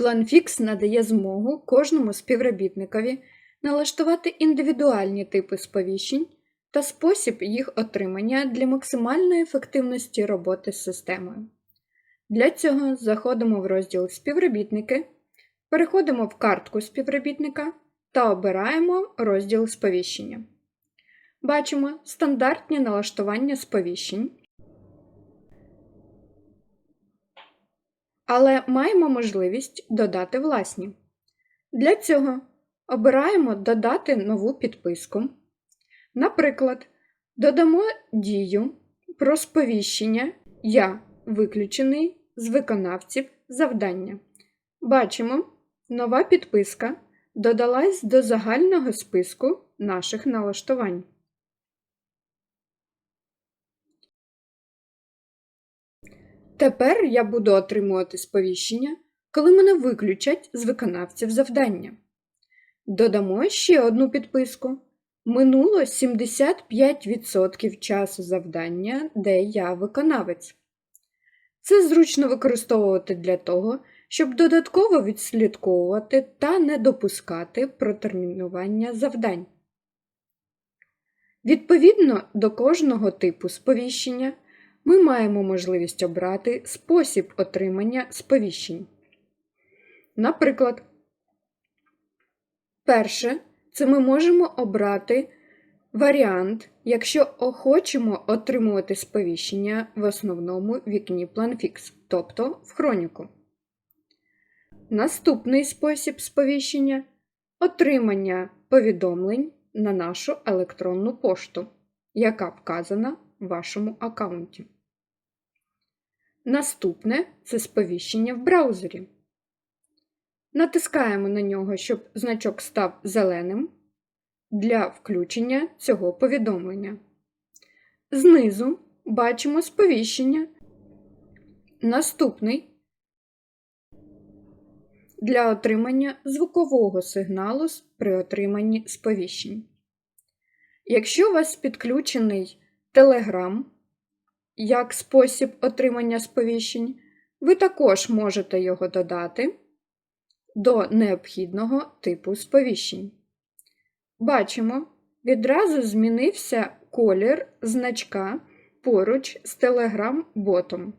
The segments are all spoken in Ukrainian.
PlanFix надає змогу кожному співробітникові налаштувати індивідуальні типи сповіщень та спосіб їх отримання для максимальної ефективності роботи з системою. Для цього заходимо в розділ Співробітники, переходимо в картку співробітника та обираємо розділ Сповіщення. Бачимо стандартні налаштування сповіщень. Але маємо можливість додати власні. Для цього обираємо Додати нову підписку. Наприклад, додамо дію про сповіщення Я виключений з виконавців завдання. Бачимо, нова підписка додалась до загального списку наших налаштувань. Тепер я буду отримувати сповіщення, коли мене виключать з виконавців завдання. Додамо ще одну підписку. Минуло 75% часу завдання, де я виконавець. Це зручно використовувати для того, щоб додатково відслідковувати та не допускати протермінування завдань. Відповідно до кожного типу сповіщення ми маємо можливість обрати спосіб отримання сповіщень. Наприклад, перше це ми можемо обрати варіант, якщо хочемо отримувати сповіщення в основному вікні PlanFix, тобто в хроніку. Наступний спосіб сповіщення отримання повідомлень на нашу електронну пошту, яка вказана вашому аккаунті. Наступне це сповіщення в браузері. Натискаємо на нього, щоб значок став зеленим для включення цього повідомлення. Знизу бачимо сповіщення. Наступний для отримання звукового сигналу при отриманні сповіщень. Якщо у вас підключений Telegram як спосіб отримання сповіщень, ви також можете його додати до необхідного типу сповіщень. Бачимо, відразу змінився колір значка поруч з Telegram-ботом.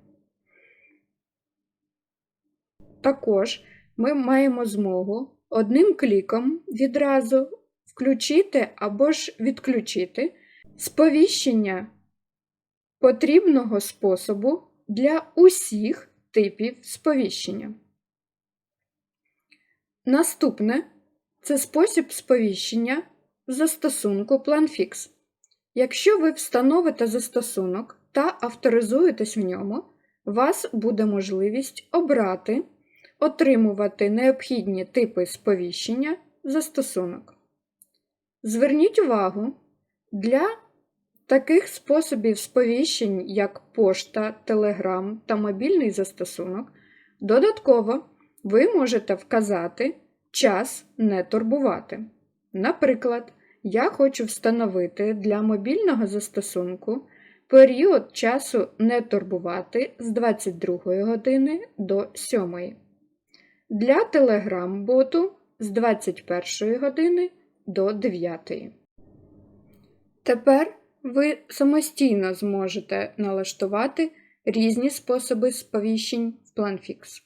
Також ми маємо змогу одним кліком відразу включити або ж відключити сповіщення потрібного способу для усіх типів сповіщення. Наступне це спосіб сповіщення застосунку PlanFix. Якщо ви встановите застосунок та авторизуєтесь в ньому, у вас буде можливість обрати, отримувати необхідні типи сповіщення застосунок. Зверніть увагу, для таких способів сповіщень, як пошта, телеграм та мобільний застосунок, додатково ви можете вказати час не турбувати. Наприклад, я хочу встановити для мобільного застосунку період часу не турбувати з 22 години до 7. Для Telegram-боту з 21 години до 9. Тепер ви самостійно зможете налаштувати різні способи сповіщень в PlanFix.